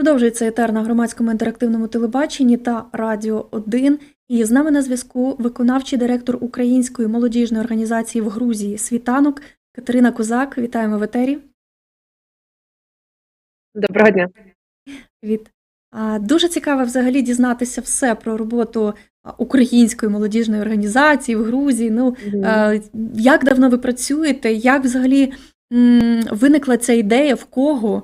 Продовжується етер на громадському інтерактивному телебаченні та Радіо 1. І з нами на зв'язку виконавчий директор Української молодіжної організації в Грузії Світанок Катерина Козак. Вітаємо в етері. Доброго дня. Від дуже цікаво взагалі дізнатися все про роботу української молодіжної організації в Грузії. Ну е, як давно ви працюєте? Як взагалі виникла ця ідея? В кого?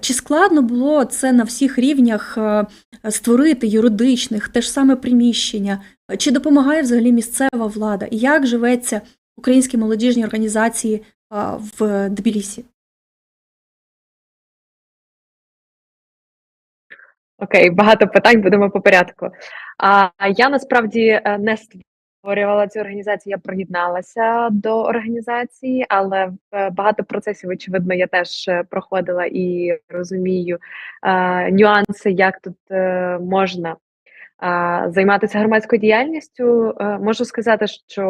Чи складно було це на всіх рівнях е, створити юридичних, те ж саме приміщення? Чи допомагає взагалі місцева влада? І як живеться українській молодіжній організації в Тбілісі? Окей, багато питань будемо по порядку. А я насправді е, не створювала цю організацію, я приєдналася до організації, але в багато процесів, очевидно, я теж е, проходила і розумію е, нюанси, як тут е, можна е, займатися громадською діяльністю. Е, можу сказати, що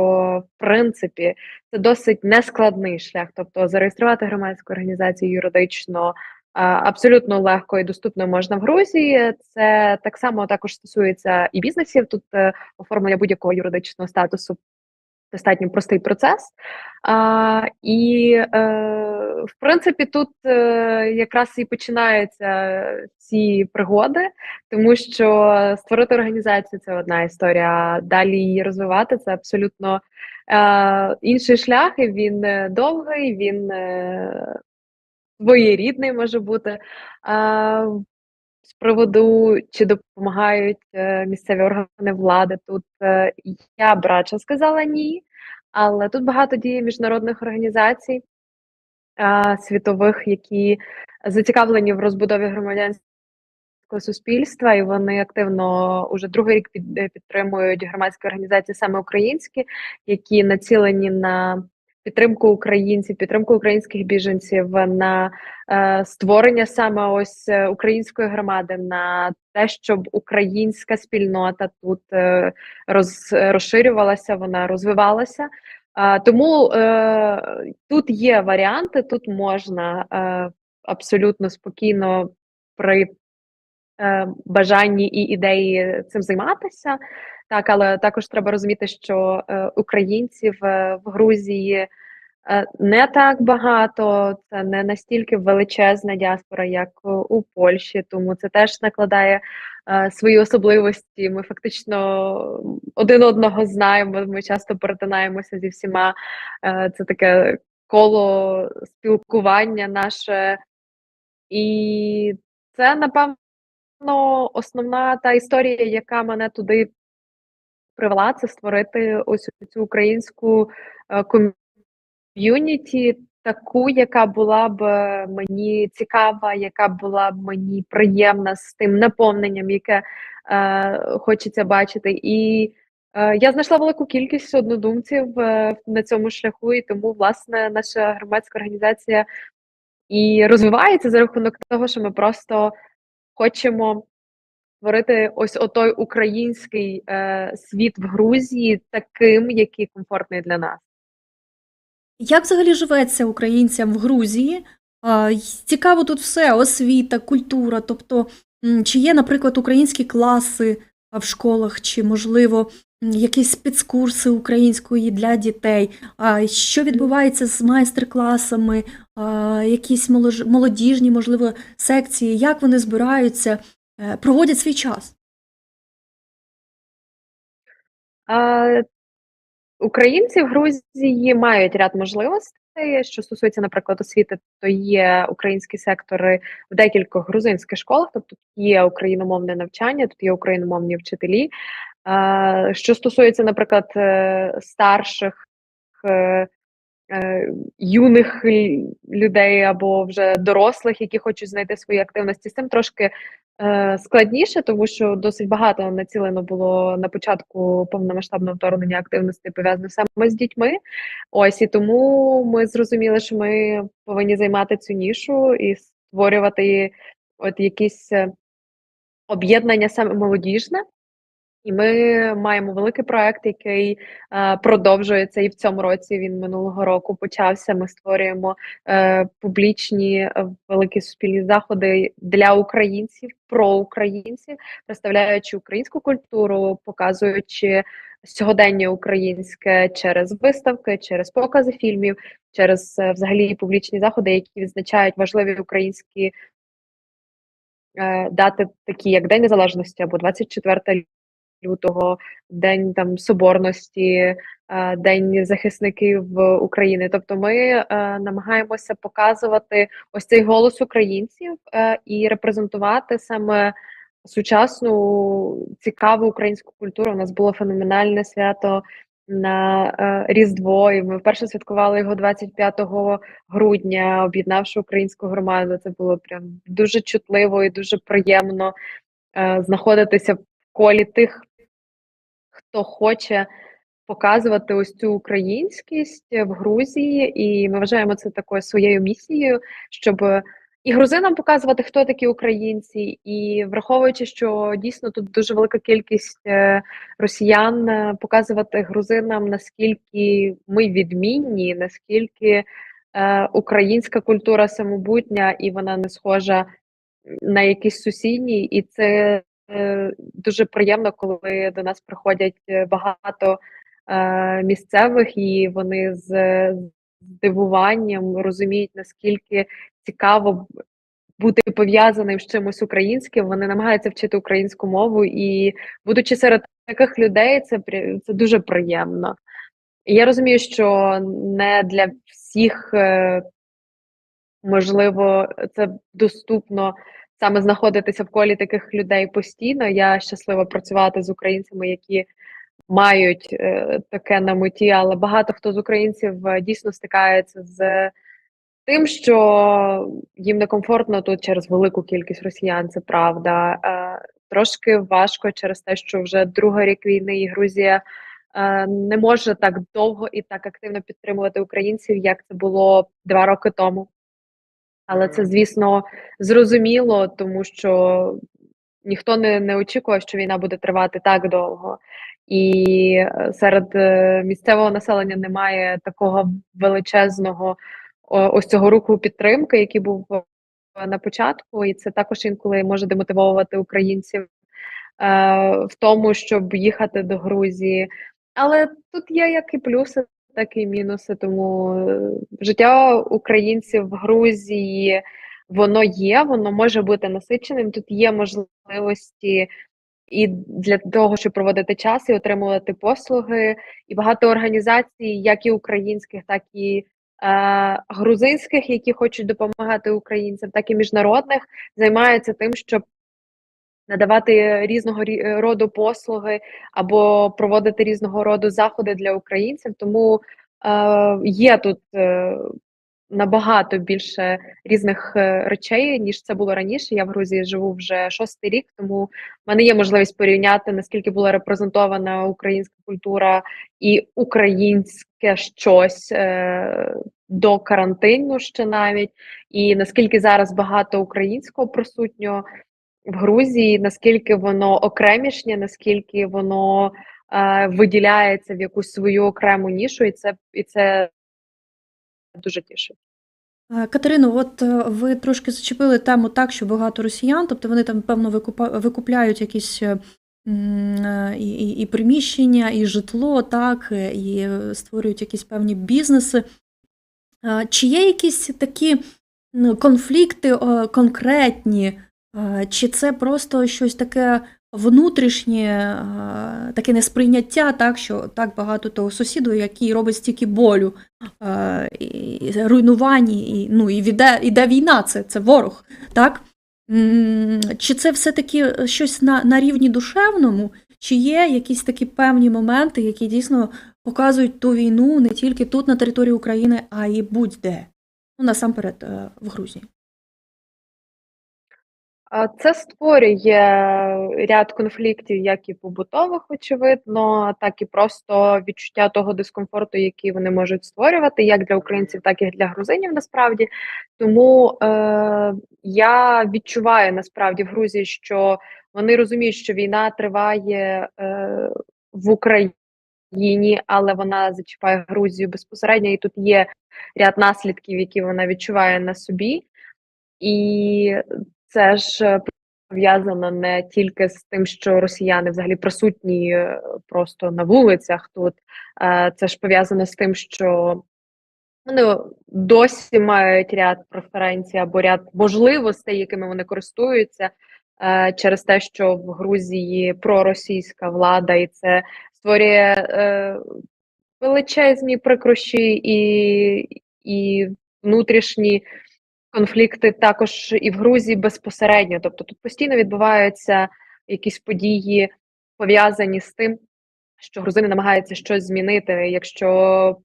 в принципі це досить нескладний шлях, тобто зареєструвати громадську організацію юридично. Абсолютно легко і доступно можна в Грузії. Це так само також стосується і бізнесів. Тут е, оформлення будь-якого юридичного статусу достатньо простий процес. І, е, в принципі, тут е, якраз і починаються ці пригоди, тому що створити організацію це одна історія. Далі її розвивати це абсолютно інший шлях. і Він довгий, він. Своєрідний може бути. А, з приводу, чи допомагають е, місцеві органи влади, тут е, я б радше сказала ні, але тут багато діє міжнародних організацій світових, які зацікавлені в розбудові громадянського суспільства, і вони активно уже другий рік е, підтримують громадські організації, саме українські, які націлені на підтримку українців, підтримку українських біженців, на е, створення саме ось е, української громади, на те, щоб українська спільнота тут е, роз, розширювалася, вона розвивалася. Е, тому е, тут є варіанти, тут можна е, абсолютно спокійно при е, бажанні і ідеї цим займатися. Так, але також треба розуміти, що е, українців е, в Грузії е, не так багато, це не настільки величезна діаспора, як у Польщі, тому це теж накладає свої особливості. Ми фактично один одного знаємо. Ми часто перетинаємося зі всіма. Це таке коло спілкування наше, і це напевно основна та історія, яка мене туди привела, це створити ось цю українську е, ком'юніті, таку, яка була б е, мені цікава, яка була б мені приємна з тим наповненням, яке е, хочеться бачити. І е, я знайшла велику кількість однодумців е, на цьому шляху, і тому, власне, наша громадська організація і розвивається за рахунок того, що ми просто хочемо створити ось отой український е, світ в Грузії таким, який комфортний для нас. Як взагалі живеться українцям в Грузії? Цікаво тут все: освіта, культура. Тобто, чи є, наприклад, українські класи в школах, чи, можливо, якісь спецкурси української для дітей? Що відбувається з майстер-класами, якісь молодіжні, можливо, секції? Як вони збираються, проводять свій час? А, Українці в Грузії мають ряд можливостей. Що стосується, наприклад, освіти, то є українські сектори в декількох грузинських школах, тобто є україномовне навчання, тут є україномовні вчителі. А, Що стосується, наприклад, е, старших е, е, юних людей або вже дорослих, які хочуть знайти свої активності, з цим трошки е, складніше, тому що досить багато націлено було на початку повномасштабного вторгнення активностей пов'язаних саме з дітьми. Ось і тому ми зрозуміли, що ми повинні займати цю нішу і створювати от якісь е, об'єднання саме молодіжне. І ми маємо великий проект, який е, продовжується і в цьому році. Він минулого року почався. Ми створюємо е, публічні е, великі суспільні заходи для українців, про українців, представляючи українську культуру, показуючи сьогодення українське через виставки, через покази фільмів, через е, взагалі публічні заходи, які відзначають важливі українські е, дати, такі як День Незалежності або 24 лютого, День там Соборності, е, День захисників України. Тобто, ми е, намагаємося показувати ось цей голос українців е, і репрезентувати саме сучасну цікаву українську культуру. У нас було феноменальне свято на Різдво, і ми вперше святкували його 25 грудня, об'єднавши українську громаду. Це було прям дуже чутливо і дуже приємно знаходитися в колі тих, хто хоче показувати ось цю українськість в Грузії, і ми вважаємо це такою своєю місією, щоб і грузинам показувати, хто такі українці, і враховуючи, що дійсно тут дуже велика кількість е, росіян, е, показувати грузинам, наскільки ми відмінні, наскільки е, українська культура самобутня і вона не схожа на якісь сусідні, і це е, дуже приємно, коли до нас приходять е, багато е, місцевих, і вони з здивуванням розуміють, наскільки цікаво бути пов'язаним з чимось українським. Вони намагаються вчити українську мову, і, будучи серед таких людей, це це дуже приємно. Я розумію, що не для всіх е, можливо це доступно саме знаходитися в колі таких людей постійно. Я щаслива працювати з українцями, які мають е, таке на меті, але багато хто з українців е, дійсно стикається з тим, що їм некомфортно тут через велику кількість росіян, це правда. Е, трошки важко через те, що вже другий рік війни і Грузія е, не може так довго і так активно підтримувати українців, як це було два роки тому. Але це, звісно, зрозуміло, тому що ніхто не не очікував, що війна буде тривати так довго, і е, серед е, місцевого населення немає такого величезного ось цього руху підтримки, який був на початку, і це також інколи може демотивовувати українців е, в тому, щоб їхати до Грузії. Але тут є як і плюси, так і мінуси. Тому життя українців в Грузії воно є, воно може бути насиченим. Тут є можливості і для того, щоб проводити час і отримувати послуги, і багато організацій, як і українських, так і е, грузинських, які хочуть допомагати українцям, так і міжнародних, займаються тим, щоб надавати різного роду послуги або проводити різного роду заходи для українців. Тому е, є тут. Е, набагато більше різних е, речей ніж це було раніше. Я в Грузії живу вже шостий рік, тому в мене є можливість порівняти наскільки була репрезентована українська культура і українське щось е, до карантину ще навіть, і наскільки зараз багато українського присутнього в Грузії, наскільки воно окремішнє, наскільки воно е, виділяється в якусь свою окрему нішу, і це і це дуже тішить. Катерино, от е, ви трошки зачепили тему так, що багато росіян, тобто вони там, певно, викупляють якісь е, і, і, і приміщення, і житло, так, і створюють якісь певні бізнеси. Чи є якісь такі конфлікти конкретні, чи це просто щось таке внутрішнє таке несприйняття, так що так багато того сусіду, який робить стільки болю, і руйнування, і ну, і іде, іде війна, це це ворог. так? Чи це все-таки щось на, на рівні душевному, чи є якісь такі певні моменти, які дійсно показують ту війну не тільки тут, на території України, а й будь-де? Ну, насамперед, е, в Грузії. Це створює ряд конфліктів, як і побутових, очевидно, так і просто відчуття того дискомфорту, який вони можуть створювати, як для українців, так і для грузинів. Насправді, тому е, я відчуваю насправді в Грузії, що Вони розуміють, що війна триває е, в Україні, але вона зачіпає Грузію безпосередньо, і тут є ряд наслідків, які вона відчуває на собі. І це ж е, пов'язано не тільки з тим, що росіяни взагалі присутні е, просто на вулицях тут. Е, Це ж пов'язано з тим, що вони досі мають ряд преференцій або ряд можливостей, якими вони користуються через те, що в Грузії проросійська влада, і це створює е, величезні прикрощі і, і внутрішні конфлікти також і в Грузії безпосередньо. Тобто тут постійно відбуваються якісь події пов'язані з тим, що грузини намагаються щось змінити. Якщо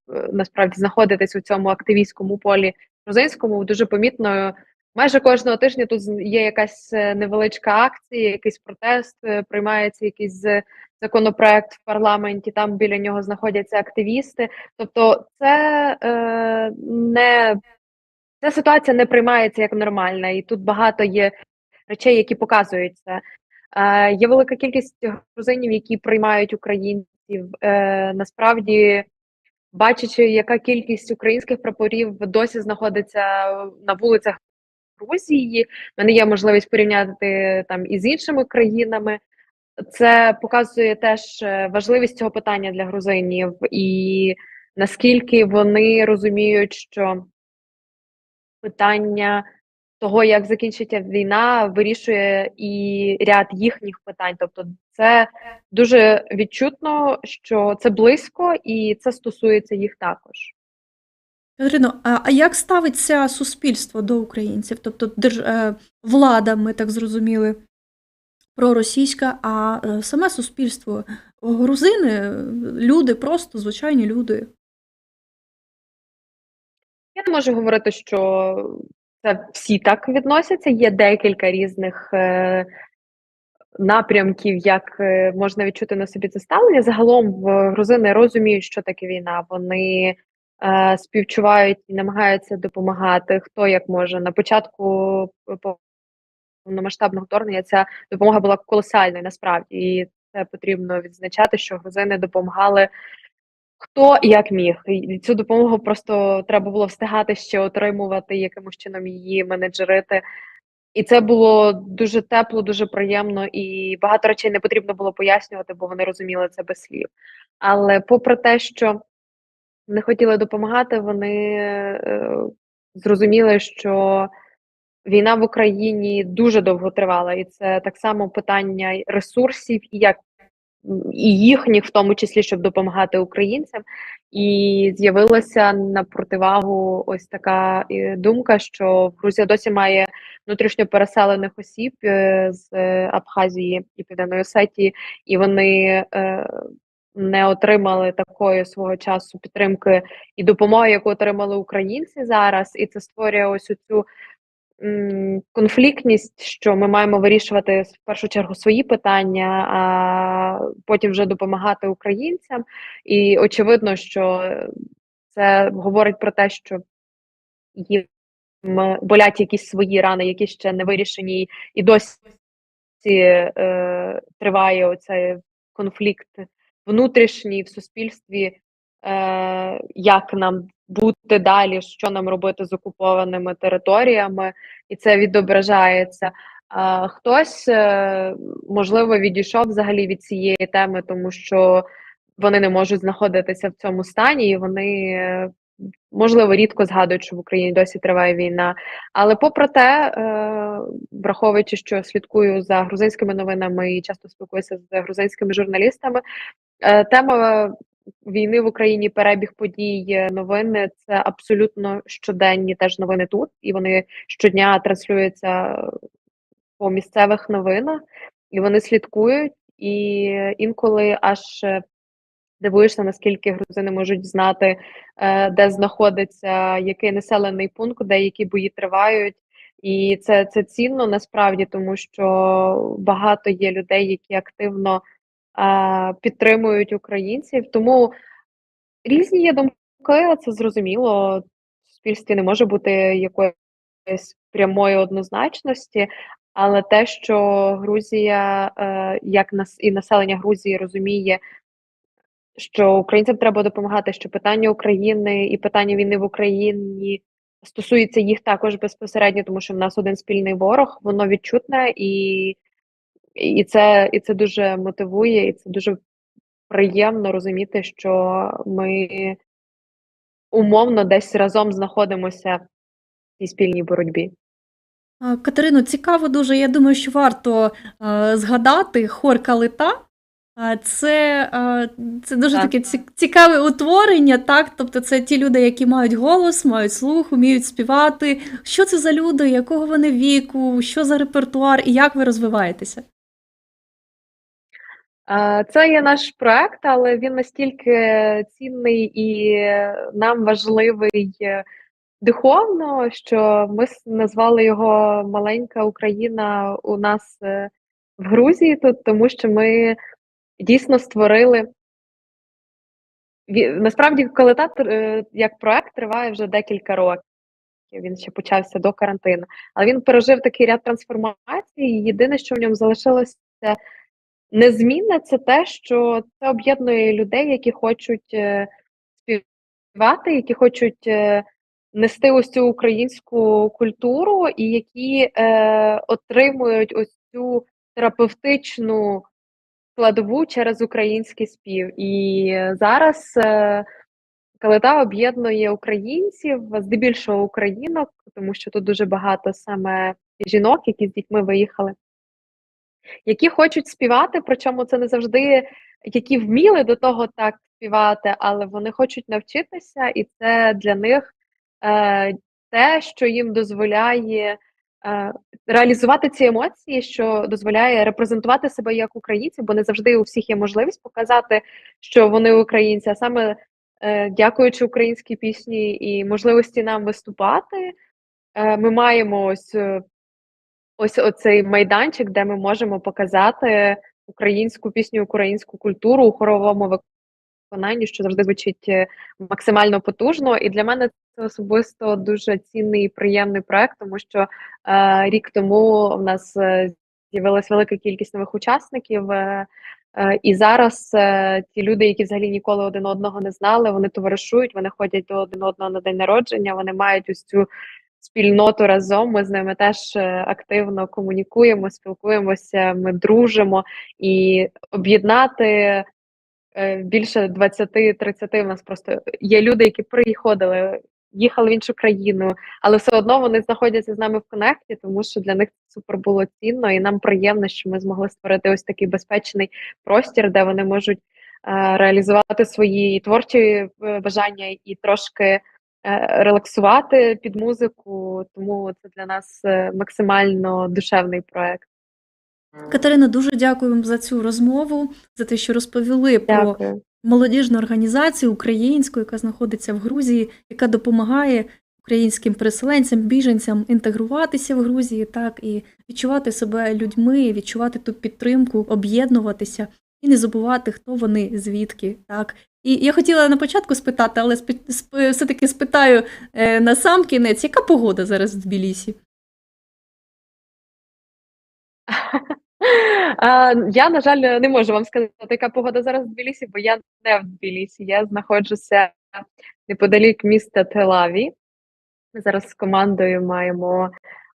е, насправді знаходитись у цьому активістському полі грузинському, дуже помітно. Майже кожного тижня тут є якась е, невеличка акція, якийсь протест, е, приймається якийсь законопроект в парламенті. Там біля нього знаходяться активісти. Тобто, це е, не ця ситуація не приймається як нормальна, і тут багато є речей, які показують це. Е, є велика кількість грузинів, які приймають українців. Е, насправді, бачачи, яка кількість українських прапорів досі знаходиться на вулицях Грузії, в мене є можливість порівняти там із іншими країнами. Це показує теж е, важливість цього питання для грузинів і наскільки вони розуміють, що питання того, як закінчиться війна, вирішує і ряд їхніх питань. Тобто, це дуже відчутно, що це близько, і це стосується їх також. Катерино, а, як ставиться суспільство до українців? Тобто держ... е, влада, ми так зрозуміли, проросійська, а е, саме суспільство, грузини, люди, просто звичайні люди. Я не можу говорити, що це всі так відносяться. Є декілька різних е, напрямків, як е, можна відчути на собі це ставлення. Загалом в грузини розуміють, що таке війна. Вони е, співчувають і намагаються допомагати хто як може. На початку повномасштабного вторгнення ця допомога була колосальною насправді, і це потрібно відзначати, що грузини допомагали. Хто як міг, і цю допомогу просто треба було встигати ще отримувати, якимось чином її менеджерити. І це було дуже тепло, дуже приємно, і багато речей не потрібно було пояснювати, бо вони розуміли це без слів. Але попри те, що не хотіли допомагати, вони е, зрозуміли, що війна в Україні дуже довго тривала, і це так само питання ресурсів, і як і їхніх, в тому числі, щоб допомагати українцям. І з'явилася на противагу ось така е, думка, що Грузія досі має внутрішньо переселених осіб е, з е, Абхазії і Південної Осетії, і вони не отримали такої свого часу підтримки і допомоги, яку отримали українці зараз, і це створює ось цю конфліктність, що ми маємо вирішувати в першу чергу свої питання, а потім вже допомагати українцям. І очевидно, що це говорить про те, що їм болять якісь свої рани, які ще не вирішені, і досі е, триває оцей конфлікт внутрішній в суспільстві, е, як нам бути далі, що нам робити з окупованими територіями, і це відображається. Хтось, е, можливо, відійшов взагалі від цієї теми, тому що вони не можуть знаходитися в цьому стані, і вони, е, можливо, рідко згадують, що в Україні досі триває війна. Але попри те, е, враховуючи, що слідкую за грузинськими новинами і часто спілкуюся з грузинськими журналістами, тема війни в Україні, перебіг подій, новини це абсолютно щоденні теж новини тут, і вони щодня транслюються по місцевих новинах, і вони слідкують, і інколи аж дивуєшся, наскільки грузини можуть знати, е, де знаходиться який населений пункт, де які бої тривають. І це це цінно насправді, тому що багато є людей, які активно підтримують українців. Тому різні є думки, це зрозуміло. В суспільстві не може бути якоїсь прямої однозначності, Але те, що Грузія, е, як нас і населення Грузії розуміє, що українцям треба допомагати, що питання України і питання війни в Україні стосується їх також безпосередньо, тому що в нас один спільний ворог, воно відчутне і, і це, і це дуже мотивує, і це дуже приємно розуміти, що ми умовно десь разом знаходимося в цій спільній боротьбі. А, Катерино, цікаво дуже. Я думаю, що варто е, згадати хор Калита. Це, це дуже Так. таке ці- цікаве утворення, так? Тобто це ті люди, які мають голос, мають слух, вміють співати. Що це за люди, якого вони віку, що за репертуар і як ви розвиваєтеся? Е, Це є наш проект, але він настільки цінний і нам важливий е, духовно, що ми назвали його Маленька Україна у нас е, в Грузії тут, тому що ми дійсно створили. Насправді, Калита тр- як проект триває вже декілька років. Він ще почався до карантину, але він пережив такий ряд трансформацій. Єдине, що в ньому залишилося незмінне, це те, що це об'єднує людей, які хочуть е, співати, які хочуть е, нести ось цю українську культуру, і які е, отримують ось цю терапевтичну складову через український спів. І зараз е, Калита об'єднує українців, здебільшого українок, тому що тут дуже багато саме жінок, які з дітьми виїхали, які хочуть співати, причому це не завжди які вміли до того так співати, але вони хочуть навчитися, і це для них е, те, що їм дозволяє е, реалізувати ці емоції, що дозволяє репрезентувати себе як українців, бо не завжди у всіх є можливість показати, що вони українці, а саме е, дякуючи українській пісні і можливості нам виступати, е, ми маємо ось. Ось оцей майданчик, де ми можемо показати українську пісню, українську культуру у хоровому виконанні, що завжди звучить е, максимально потужно. І для мене це особисто дуже цінний і приємний проект, тому що е, рік тому в нас е, з'явилась велика кількість нових учасників. Е, е, і зараз ті люди, які взагалі ніколи один одного не знали, вони товаришують, вони ходять до один одного на день народження, вони мають ось цю спільноту разом. Ми з ними теж е, активно комунікуємо, спілкуємося, ми дружимо і об'єднати е, більше 20-30 у нас просто є люди, які приходили, їхали в іншу країну, але все одно вони знаходяться з нами в коннекті, тому що для них це супер було цінно, і нам приємно, що ми змогли створити ось такий безпечний простір, де вони можуть е, реалізувати свої творчі бажання і трошки релаксувати під музику. Тому це для нас е, максимально душевний проект. Катерина, дуже дякую вам за цю розмову, за те, що розповіли про молодіжну організацію українську, яка знаходиться в Грузії, яка допомагає українським переселенцям, біженцям інтегруватися в Грузії, так і відчувати себе людьми, відчувати ту підтримку, об'єднуватися і не забувати, хто вони, звідки. Так. І я хотіла на початку спитати, але все-таки спитаю е, на сам кінець, яка погода зараз в Тбілісі? Я, на жаль, не можу вам сказати, яка погода зараз в Тбілісі, бо я не в Тбілісі. Я знаходжуся неподалік міста Телаві. Ми зараз з командою маємо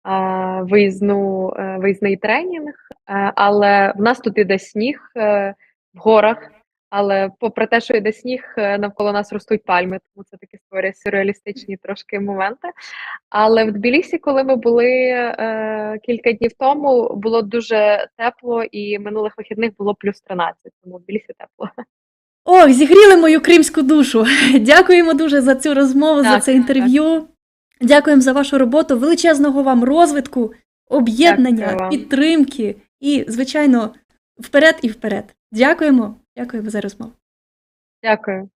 а, виїзну, е, виїзний тренінг, е, але в нас тут іде сніг е, в горах. Але попри те, що йде сніг, е, навколо нас ростуть пальми, тому це такі створює сюрреалістичні трошки моменти. Але в Тбілісі, коли ми були е, кілька днів тому, було дуже тепло, і минулих вихідних було плюс 13, тому в Тбілісі тепло. Ох, зігріли мою кримську душу. Дякуємо дуже за цю розмову, за це інтерв'ю. Дякуємо за вашу роботу, величезного вам розвитку, об'єднання, підтримки і, звичайно, вперед і вперед. Дякуємо. Дякуємо за розмову. Дякую.